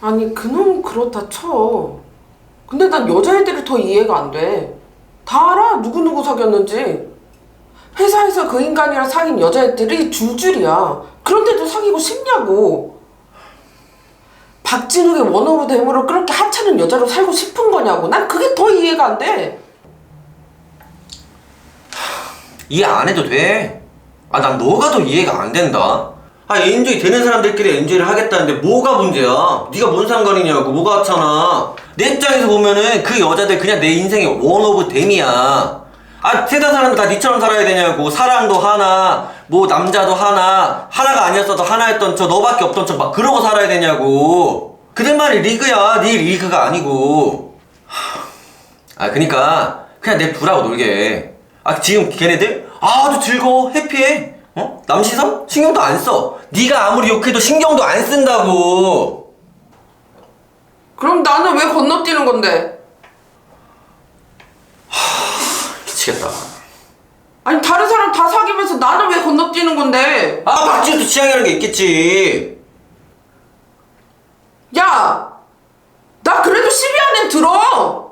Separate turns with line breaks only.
아니 그놈 그렇다 쳐. 근데 난 여자애들이 더 이해가 안 돼. 다 알아 누구누구 사귀었는지. 회사에서 그 인간이랑 사귄 여자애들이 줄줄이야. 그런데도 사귀고 싶냐고. 박진욱의 원오브 데모로 그렇게 하찮은 여자로 살고 싶은 거냐고. 난 그게 더 이해가 안 돼.
이해 안 해도 돼. 아, 난 너가 더 이해가 안 된다. 아, 엔조이 되는 사람들끼리 엔조이를 하겠다는데 뭐가 문제야? 네가 뭔 상관이냐고, 뭐가 하잖아. 내 입장에서 보면은 그 여자들 그냥 내 인생의 원 오브 댐이야. 아, 세상 사람들 다 니처럼 살아야 되냐고. 사랑도 하나, 뭐 남자도 하나, 하나가 아니었어도 하나였던 저 너밖에 없던 저 막 그러고 살아야 되냐고. 그들만의 리그야, 네 리그가 아니고. 아 그니까 그냥 내 부라고 놀게 해. 아 지금 걔네들 아주 즐거워 해피해 어? 남시성? 신경도 안 써 네가 아무리 욕해도 신경도 안 쓴다고
그럼 나는 왜 건너뛰는 건데?
미치겠다
아니 다른 사람 다 사귀면서 나는 왜 건너뛰는 건데?
아 박지우도 취향이라는 게 있겠지
야! 나 그래도 10위 안에 들어!